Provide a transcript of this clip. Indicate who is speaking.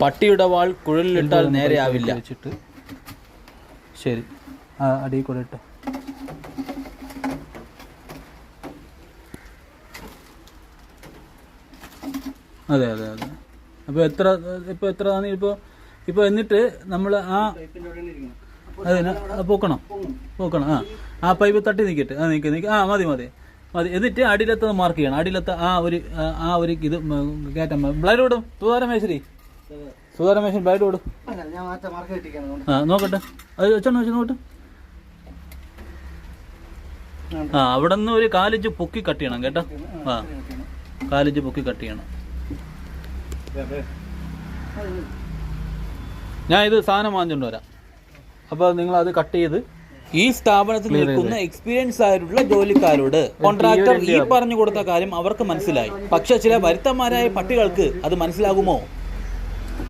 Speaker 1: പട്ടിയുടെ വാൾ കുഴലിലിട്ടാൽ നേരെയാവില്ല
Speaker 2: വെച്ചിട്ട്. ശരി. അടി അടിയിൽ കൂടെ ഇട്ടോ. അതെ അതെ അതെ. അപ്പോൾ എത്ര ഇപ്പോൾ എത്ര ആണ് ഇപ്പോൾ ഇപ്പോൾ എന്നിട്ട് നമ്മൾ ആ അതിന് ആ, പൊക്കണം. പൊക്കണം ആ. ആ പൈപ്പ് തട്ടി നിൽക്കട്ടെ ആ നിൽക്ക് നിൽക്ക് ആ മതി മതി. മതി. എന്നിട്ട് അടിയിലത്തത് മാർക്ക് ചെയ്യണം. അടിയിലത്തെ ആ ഒരു ആ, ഒരു ഇത് കയറ്റം. ബ്ലൈഡ് വിടും സുധാരമേശ്വരി ബ്ലൈഡ് വിടും
Speaker 3: ഞാൻ കൊടു മാർക്ക് കിട്ടിക്കാണ്
Speaker 2: ആ നോക്കട്ടെ. അത് വെച്ചോണ്ട് വെച്ച് നോക്കട്ടെ. ആ അവിടെ നിന്ന് ഒരു കാലിച്ച് പൊക്കി കട്ട് ചെയ്യണം കേട്ടോ. ആ കാലിച്ച് പൊക്കി കട്ട് ചെയ്യണം. ഞാൻ ഇത് സാധനം വാങ്ങിച്ചോണ്ട് വരാം. അപ്പോൾ നിങ്ങൾ അത് കട്ട് ചെയ്ത്
Speaker 1: ഈ സ്ഥാപനത്തിൽ നിൽക്കുന്ന എക്സ്പീരിയൻസ് ആയിട്ടുള്ള ജോലിക്കാരോട് കോൺട്രാക്ടർ ഈ പറഞ്ഞു കൊടുത്ത കാര്യം അവർക്ക് മനസ്സിലായി. പക്ഷെ ചില വരുത്തന്മാരായ പട്ടികൾക്ക് അത് മനസ്സിലാകുമോ?